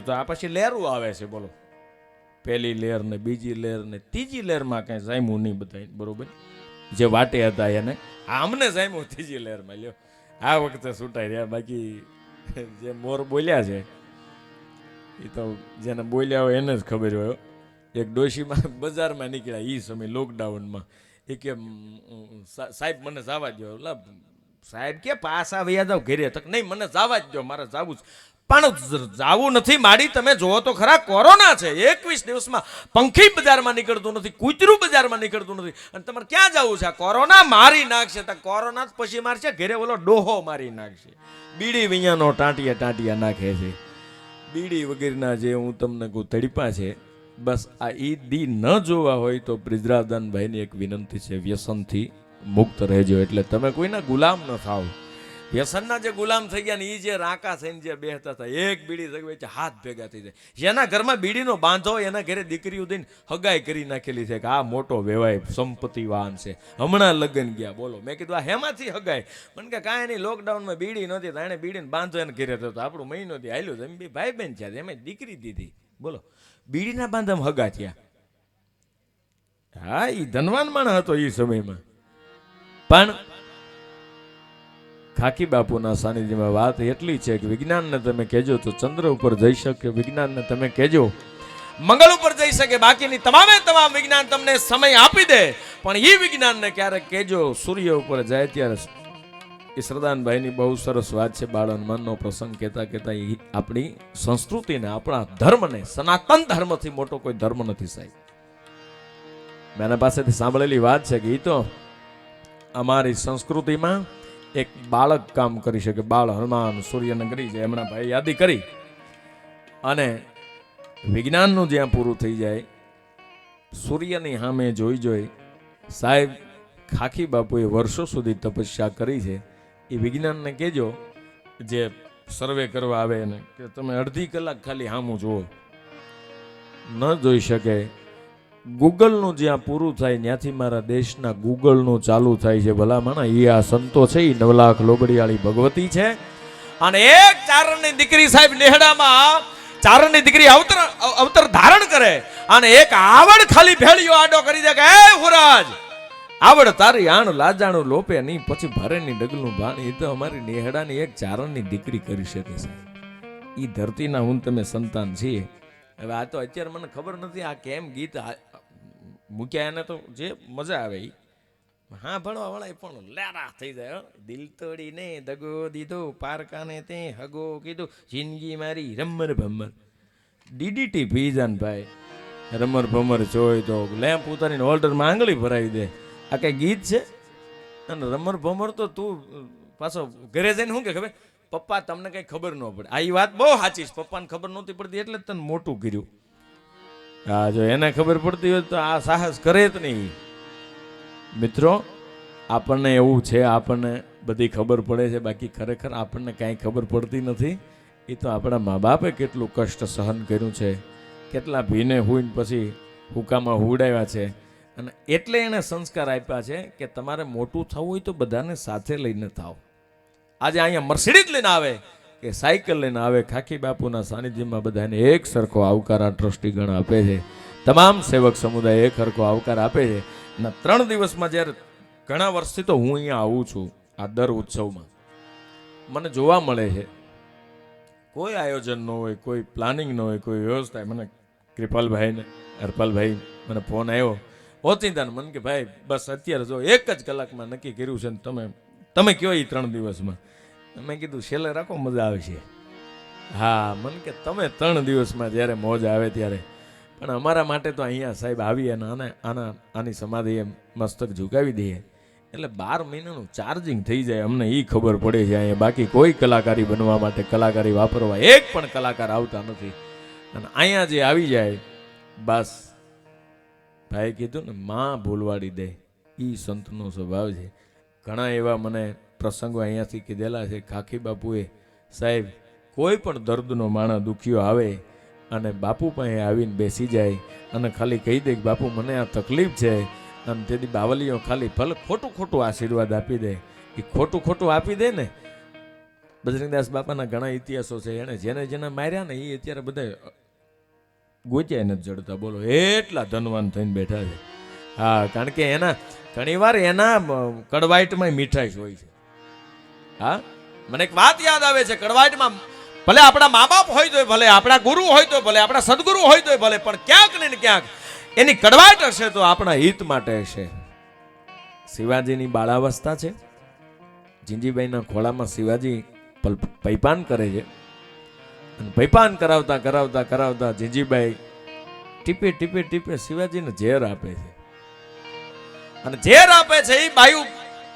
તો આ પછી લેરું આવે છે, બોલો. પહેલી લેર ને બીજી લેર ને ત્રીજી લેરમાં કાંઈ જામ્યું નહીં બધા બરોબર? જે વાટે હતા એને. આમને જામ્યું ત્રીજી લેરમાં, લ્યો. આ વખતે છૂટાઈ રહ્યા. બાકી જે મોર બોલ્યા છે, એ તો જેને બોલ્યા હોય એને જ ખબર હોય એક ડોશીમાં બજારમાં નીકળ્યા એ સમય લોકડાઉનમાં. એ કે સાહેબ, મને જવા દો લા સાહેબ કે પાછા વૈયા જાવ? ઘેરે. તક નહીં, મને જવા જ દો મારે જવું જ પણ જાવું નથી, માડી, તમે જોવો તો ખરા, કોરોના છે. એકવીસ દિવસમાં પંખી બજારમાં નીકળતું નથી, કૂતરું બજારમાં નીકળતું નથી. અને તમારે ક્યાં જવું છે? કોરોના મારી નાખશે, તો કોરોના જ પછી મારશે, ઘેરે ઓલો ડોહો મારી નાખશે. બીડી વિયાનો ટાંટિયા ટાંટિયા નાખે છે. બીડી વગેરેના જે હું તમને કહું, તડીપા છે. બસ આ ઈ દી ન જોવા હોય તો બ્રિજરાદાનભાઈની એક વિનંતી છે, વ્યસનથી મુક્ત રહેજો. એટલે તમે કોઈના ગુલામ ન થાવ. વ્યસનના જે ગુલામ થઈ ગયા ને એ જે રાકા થઈને જે બેહતા હતા, એક બીડી જગવે હાથ ભેગા થઈ જાય. જેના ઘરમાં બીડીનો બાંધો એના ઘરે દીકરીઓ દઈને હગાઈ કરી નાખેલી છે કે આ મોટો વેવાય સંપત્તિવાન છે. હમણાં લગ્ન ગયા, બોલો. મેં કીધું, આ હેમાંથી હગાય? મને કે, કાંઈ નહીં લોકડાઉનમાં બીડી નહોતી એણે બીડીને બાંધો એને ઘરે થતો આપણું મહિનો થી હાલ્યું એમ બી ભાઈ બહેન છે એમ દીકરી દીધી. બોલો. બીડીના બાંધામાં હગા થયા. હા એ ધનવાન માણસ હતો એ સમયમાં. પણ ખાકી બાપુના સાનિધ્યમાં વાત એટલી છે કે વિજ્ઞાનને તમે કહેજો તો ચંદ્ર ઉપર જઈ શકે, વિજ્ઞાનને તમે કહેજો. મંગળ ઉપર જઈ શકે, બાકીની તમામે તમામ વિજ્ઞાન તમને સમય આપી દે. પણ એ વિજ્ઞાનને ક્યારેક કહેજો, સૂર્ય ઉપર જાય ત્યારે એ શ્રદ્ધાનભાઈની બહુ સરસ વાત છે બાળ હનુમાનનો પ્રસંગ કહેતા કહેતા એ આપણી સંસ્કૃતિને, આપણા ધર્મને, સનાતન ધર્મથી મોટો કોઈ ધર્મ નથી સાહેબ. મેં એના પાસેથી સાંભળેલી વાત છે કે એ તો અમારી સંસ્કૃતિમાં એક બાળક કામ કરી શકે, બાળ હનુમાન સૂર્યનગરી છે એમના ભાઈ યાદી કરી. અને વિજ્ઞાનનું જ્યાં પૂરું થઈ જાય, સૂર્યની સામે જોઈ જોઈ સાહેબ ખાખી બાપુએ વર્ષો સુધી તપસ્યા કરી છે. એ વિજ્ઞાનને કહેજો, જે સર્વે કરવા આવે એને, કે તમે અડધી કલાક ખાલી સામું જુઓ. ન જોઈ શકે ગૂગલનું જ્યાં પૂરું થાય, ત્યાંથી મારા દેશના ગૂગલનું ચાલુ થાય છે. ભલામણ એ આ સંતો છે એ નવલાખ લોબડીવાળી ભગવતી છે. અને એક ચારણની દીકરી સાહેબ નેહડામાં ચારણની દીકરી અવતર અવતર ધારણ કરે અને એક આવડ ખાલી ભેળિયો આડો કરી દે કે, એ હુરાજ, આવડ તારી આણ લાજાણું લોપે નહીં, પછી ભરેની ડગલું ભાણ. એ તો અમારી નેહડાની એક ચારણની દીકરી કરી શકે છે. એ ધરતીના હું તમે સંતાન છીએ. હવે આ તો અત્યારે મને ખબર નથી આ કેમ ગીત મૂક્યા એને તો જે મજા આવે એ હા, ભણવા એ પણ લેરા થઈ જાય દિલ તોડીને દગો દીધો, પારકાને તે હગો કીધું, જિંદગી મારી રમર ભમર ડીડીટી ભીજાન ભાઈ રમર ભમર જોઈ તો લેમ્પ ઉતારીને હોલ્ડરમાં આંગળી ભરાવી દે. આ કઈ ગીત છે? અને રમર ભમર તો તું પાછો ઘરે જઈને શું કે ખબર? પપ્પા, તમને કઈ ખબર ન પડે. આ વાત બહુ સાચી છે. પપ્પાને ખબર નહોતી પડતી એટલે જ તને મોટું કર્યું. હા જો એને ખબર પડતી હોય તો આ સાહસ કરે જ નહીં. મિત્રો, આપણને એવું છે, આપણને બધી ખબર પડે છે, બાકી ખરેખર આપણને કાંઈ ખબર પડતી નથી. એ તો આપણા મા બાપે કેટલું કષ્ટ સહન કર્યું છે, કેટલા ભીને હોઈને પછી હુકામાં હુડાવ્યા છે. અને એટલે એણે સંસ્કાર આપ્યા છે કે તમારે મોટું થવું હોય તો બધાને સાથે લઈને થાવ. આજે અહીંયા મર્સિડીઝ લઈને આવે. કે સાયકલ લઈને આવે, ખાખી બાપુના સાનિધ્યમાં બધાને એક સરખો આવકાર આ ટ્રસ્ટીગણ આપે છે. તમામ સેવક સમુદાય એક સરખો આવકાર આપે છે. અને ત્રણ દિવસમાં જ્યારે, ઘણા વર્ષથી તો હું અહીંયા આવું છું, આ દર ઉત્સવમાં. મને જોવા મળે છે. કોઈ આયોજન ન હોય, કોઈ પ્લાનિંગ ન હોય, કોઈ વ્યવસ્થા મને કૃપાલભાઈને, હરપાલભાઈ મને ફોન આવ્યો. ઓચિંતા મન કે ભાઈ, બસ અત્યારે જો એક જ કલાકમાં નક્કી કર્યું છે ને તમે તમે કયો એ ત્રણ દિવસમાં? મેં કીધું, છેલ્લે રાખો, મજા આવશે હા, મને કે, તમે ત્રણ દિવસમાં જ્યારે મોજ આવે ત્યારે. પણ અમારા માટે તો અહીંયા સાહેબ આવી અને આને, આના, આની સમાધિ એમ મસ્તક ઝુકાવી દઈએ. એટલે બાર મહિનાનું ચાર્જિંગ થઈ જાય, અમને એ ખબર પડે છે અહીંયા. બાકી કોઈ કલાકારી બનવા માટે કલાકારી વાપરવા એક પણ કલાકાર આવતા નથી. અને અહીંયા જે આવી જાય, બસ. ભાઈ કીધું ને, માં ભૂલવાડી દે. એ સંતનો સ્વભાવ છે. ઘણા એવા મને પ્રસંગો અહીંયાથી કીધેલા છે, ખાખી બાપુએ, સાહેબ, કોઈ પણ દર્દનો માણસ દુખ્યો આવે અને બાપુ પાસે આવીને બેસી જાય અને ખાલી કહી દે કે, બાપુ, મને આ તકલીફ છે. અને તેથી બાવલીઓ ખાલી ભલે ખોટું ખોટું આશીર્વાદ આપી દે. એ ખોટું ખોટું આપી દે ને. બજરંગદાસ બાપાના ઘણા ઇતિહાસો છે એને જેને જેને માર્યા ને, એ અત્યારે બધા ગોચ્યા નથી જડતા. બોલો, એટલા ધનવાન થઈને બેઠા છે. હા, કારણ કે એના, ઘણીવાર એના કડવાઈટમાં મીઠાઈ હોય છે. હા? મને એક વાત યાદ આવે છે કડવાઈટમાં ભલે આપણા મા બાપ હોય તોય ભલે, આપણા ગુરુ હોય તો ભલે, આપણા સદગુરુ હોય તોય ભલે, પણ ક્યાંક ને ક્યાંક એની કડવાઈટ હશે તો આપણા હિત માટે હશે. શિવાજીની બાળાવસ્થા છે. જીંજીબાઈના ખોળામાં શિવાજી પૈપાન કરે છે. અને પૈપાન કરાવતા કરાવતા કરાવતા જીંજીબાઈ ટીપે ટીપે ટીપે શિવાજીને ઝેર આપે છે. અને ઝેર આપે છે એ બાયુ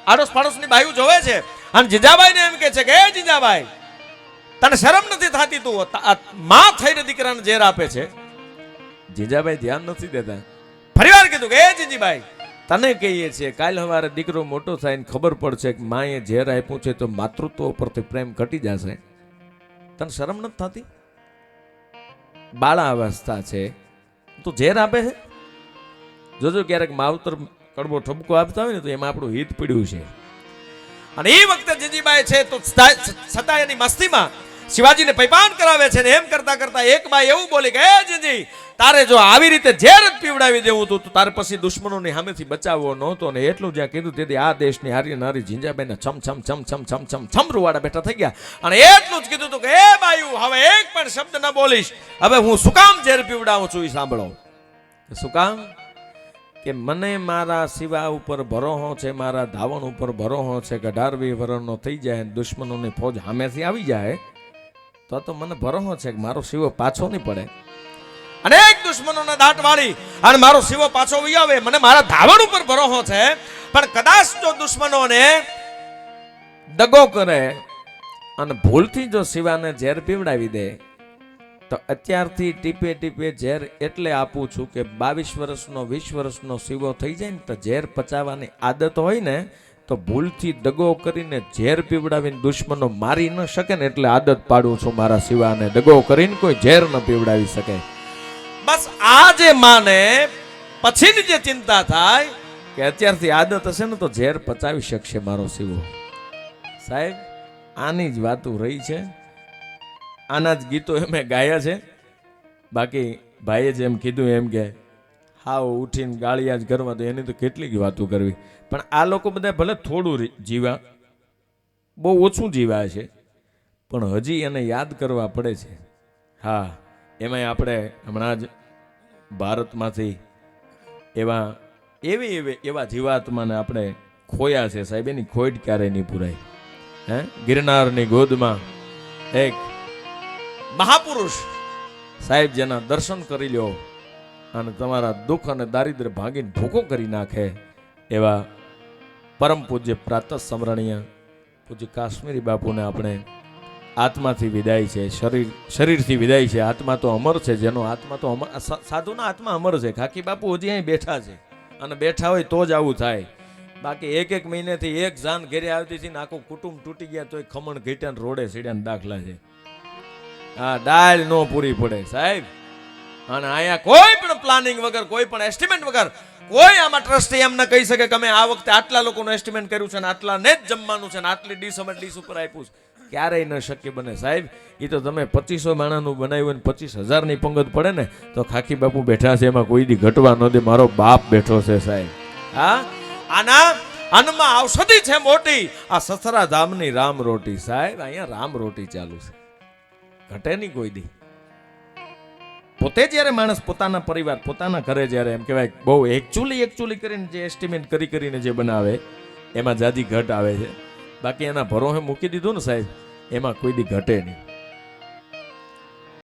આડોશ પાડોશની બાયુ જોવે છે. અને જીજાબાઈને એમ કે છે કે એ જીજાબાઈ, તને શરમ નથી થતી તું? માં થઈને દીકરાને ઝેર આપે છે. જીજાબાઈ ધ્યાન નથી દેતા. ફરીવાર કીધું કે એ જીજીબાઈ, તને કહીએ છીએ, કાલ સવારે દીકરો મોટો થાય ને ખબર પડશે કે માએ ઝેર આપ્યું છે તો માતૃત્વ ઉપરથી પ્રેમ ઘટી જશે. તને શરમ નથી થતી? બાળા અવસ્થા છે. તું ઝેર આપે છે? જોજો, ક્યારેક માવતર કડવો ઠપકો આપતા હોય ને તો એમાં આપણું હિત પીડ્યું છે. અને એ વખતે જીજીબાઈ છે તો છતાં એની મસ્તીમાં શિવાજીને પૈપાન કરાવે છે ને એમ કરતા કરતા એક બાઈ એવું બોલી કે, હે જીજી, તારે જો આવી રીતે ઝેર જ પીવડાવી દેવું હતું તો તારે પછી દુશ્મનોની સામેથી બચાવવો નહોતો. ને એટલું જ્યાં કીધું તેથી આ દેશની હારી નારી ઝીંજાબાઈને છમ છમ છમ છમ છમ છમ છમ રૂવાડા બેઠા થઈ ગયા. અને એટલું જ કીધું હતું કે, હે બાયુ, હવે એક પણ શબ્દ ન બોલીશ. હવે હું શું કામ ઝેર પીવડાવું છું એ સાંભળો. શું કામ? કે મને મારા શિવા ઉપર ભરોહો છે, મારા ધાવણ ઉપર ભરોહો છે કે અઢાર વીસ થઈ જાય દુશ્મનોની ફોજ સામેથી આવી જાય, તો તો મને ભરોહો છે કે મારો શિવો પાછો નહીં પડે. અનેક દુશ્મનોને દાટ વાળી અને મારો શિવો પાછો વહી આવે. મને મારા ધાવણ ઉપર ભરોહો છે, પણ કદાચ જો દુશ્મનોને દગો કરે અને ભૂલથી જો શિવાને ઝેર પીવડાવી દે તો અત્યારથી ટીપે ટીપે ઝેર એટલે આપું છું કે બાવીસ વર્ષનો, વીસ વર્ષનો સીવો થઈ જાય ને તો ઝેર પચાવવાની આદત હોય ને, તો ભૂલથી દગો કરીને ઝેર પીવડાવીને દુશ્મનો મારી ન શકે ને એટલે આદત પાડું છું મારા શિવાને. દગો કરીને કોઈ ઝેર ન પીવડાવી શકે. બસ આ જે માને પછીની જે ચિંતા થાય કે અત્યારથી આદત હશે ને તો ઝેર પચાવી શકશે મારો શિવો. સાહેબ, આની જ વાતો રહી છે. આના જ ગીતો એમે ગાયા છે. બાકી ભાઈએ જેમ કીધું એમ કે, હાવ ઉઠીને ગાળિયા જ કરવા તો એની તો કેટલીક વાતો કરવી. પણ આ લોકો બધા ભલે થોડું જીવા, બહુ ઓછું જીવા છે, પણ હજી એને યાદ કરવા પડે છે. હા, એમાંય આપણે હમણાં જ ભારતમાંથી એવા, એવી એવી, એવા જીવાત્માને આપણે ખોયા છે સાહેબ, એની ખોટ ક્યારે નહીં પુરાય. હે? ગિરનારની ગોદમાં એક મહાપુરુષ. સાહેબ, જેના દર્શન કરી લ્યો અને તમારા દુઃખ અને દારિદ્ર્ય ભાંગીને ભૂકો કરી નાખે એવા પરમ પૂજ્ય પ્રાતઃ સ્મરણીય પૂજ્ય કાશ્મીરી બાપુને આપણે આત્માથી વિદાય છે. શરીર, શરીરથી વિદાય છે. આત્મા તો અમર છે. જેનો આત્મા તો અમર સાધુના આત્મા અમર છે. ખાકી બાપુ હજી અહીં બેઠા છે અને બેઠા હોય તો જ આવું થાય. બાકી એક એક મહિનેથી એક જાન ઘેરે આવતી હતી ને આખું કુટુંબ તૂટી ગયા તોય ખમણ ઘીટ્યા રોડે સીડ્યા દાખલા છે. હા ડાયલ નો પૂરી પડે, સાહેબ. અને અહીંયા કોઈ પણ પ્લાનિંગ વગર, કોઈ પણ એસ્ટિમેટ વગર, કોઈ આમાં ટ્રસ્ટી એમ ન કહી શકે કે અમે આ વખતે આટલા લોકોનું એસ્ટિમેટ કર્યું છે ને આટલાને જ જમવાનું છે ને આટલી ડીશ અમે ડીશ ઉપર આપ્યું છે. ક્યારેય ન શક્ય બને, સાહેબ. એ તો તમે પચીસો માણાનું બનાવ્યું ને પચીસ હજારની પંગત પડે ને, તો ખાખી બાપુ બેઠા છે, એમાં કોઈ દી ઘટવા ન દે. મારો બાપ બેઠો છે, સાહેબ. હા? આના અન્નમાં ઔષધિ છે મોટી. આ સસરા ધામની રામ રોટી, સાહેબ. અહીંયા રામ રોટી ચાલુ છે. ઘટે નહીં કોઈ દી. પોતે જ્યારે માણસ પોતાના પરિવાર, પોતાના ઘરે જ્યારે એમ કહેવાય, બહુ એકચુલી એકચુલી કરીને જે એસ્ટિમેટ કરી કરીને જે બનાવે, એમાં જાજી ઘટ આવે છે. બાકી એના ભરોહે મૂકી દીધું ને સાહેબ, એમાં કોઈ દી ઘટે નહીં.